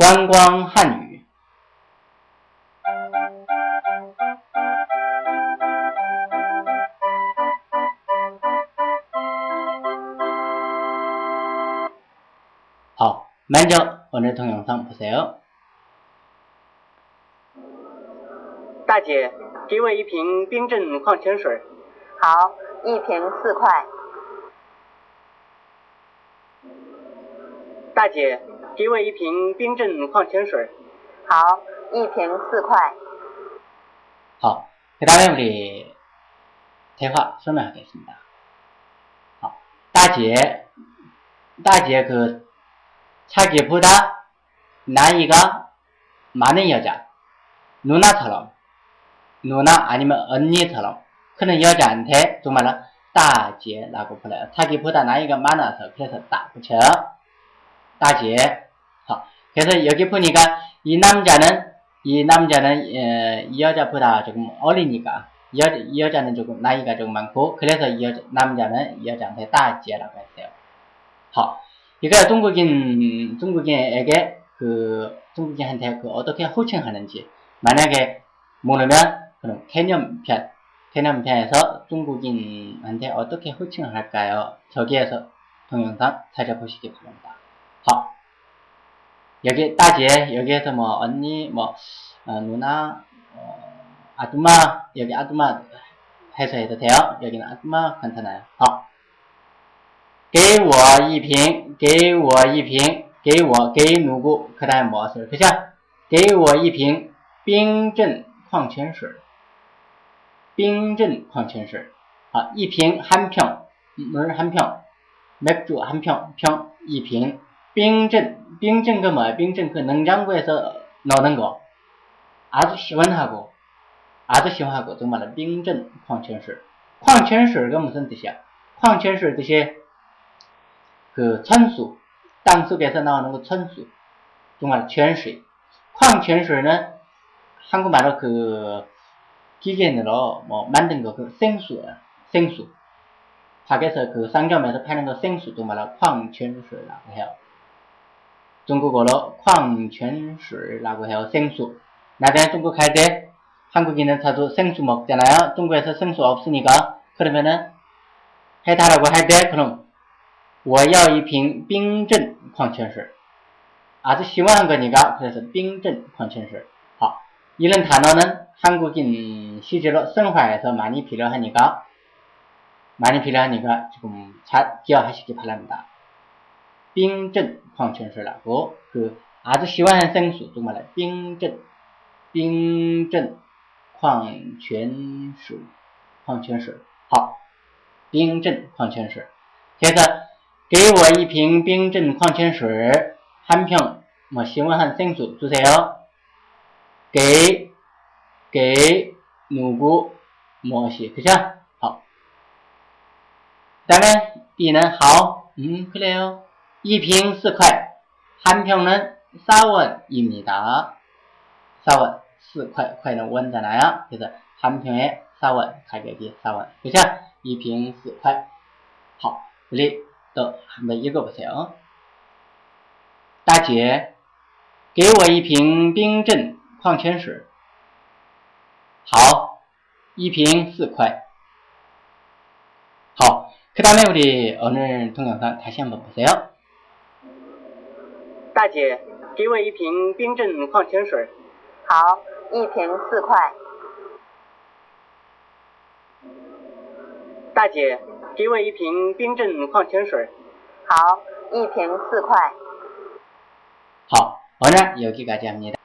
观光汉语。好，먼저오늘동영상보세요。 大姐，给我一瓶冰镇矿泉水。好，一瓶四块。大姐， 给我一瓶冰镇矿泉水。好，一瓶四块。好，그다음에우리대화설명하겠습니다好，大姐，大姐그자기보다나이가많은여자누나처럼누나아니면언니처럼그런여자한테정말로大姐라고불러요자기보다나이가많아서그래서따붙여요大姐， 그래서 여기 보니까 이 남자는 이 남자는 에, 이 여자보다 조금 어리니까 여, 이 여자는 조금 나이가 좀 많고 그래서 이 여자, 남자는 이 여자한테 따지라고 했어요. 허. 이거 중국인 중국인에게 그 중국인한테 그 어떻게 호칭하는지 만약에 모르면 그럼 개념편 개념편에서 중국인한테 어떻게 호칭을 할까요? 저기에서 동영상 찾아보시기 바랍니다. 여기따지여기에서뭐언니뭐어누나어아줌마여기아줌마해서해도돼요여기는아줌마괜찮아요好，给我一瓶，给我一瓶，给我给누구그다음무엇을그죠给我一瓶冰镇矿泉水，冰镇矿泉水。好，一瓶한병물한병맥주한병병一瓶。 冰镇，冰镇个么？冰镇个冷장고에서넣는 거， 아주시원하 고， 아주시원하 고， 정말로冰镇矿泉水。矿泉水个무슨뜻이 야？ 矿泉水뜻이그천 수， 땅속에서나오는그천 수， 정말泉水。矿泉水呢，한국말로그기계으로뭐만든거그생수 야， 생수。 밖에서그상점에서파는거생수정말로矿泉水라고해요 중국어로 矿泉水라고 해요. 생수. 나중에 중국 갈 때 한국인은 자주 생수 먹잖아요. 중국에서 생수 없으니까 그러면은 해달라고 할 때 그럼 我要一瓶冰镇矿泉水. 아주 시원한 거니까 그래서 冰镇矿泉水. 好, 이런 단어는 한국인 실제로 생활에서 많이 필요하니까 많이 필요하니까 지금 잘 기억하시기 바랍니다. 冰镇矿泉水라고 그 아주 시원한 생수 정말 冰镇 冰镇 矿泉水 矿泉水 好冰镇矿泉水 그래서 给我一瓶冰镇矿泉水한 병 뭐 시원한 생수 주세요. 给给 누구 무엇이 그죠? 好. 그다음에 B는 好, 음 그래요. 一瓶四块한 병은 4원입니다. 4원, 4块, 块는 원잖아요. 그래서 한 병에 4원, 가격이 4원. 그죠? 一瓶 4块. 好, 우리 또 한번 읽어보세요. 大姐,给我一瓶冰镇矿泉水. 好,一瓶 4块. 好, 그 다음에 우리 오늘 동영상 다시 한번 보세요. 大姐，给我一瓶冰镇矿泉水。好，一瓶四块。大姐，给我一瓶冰镇矿泉水。好，一瓶四块。好，오늘여기까지합니다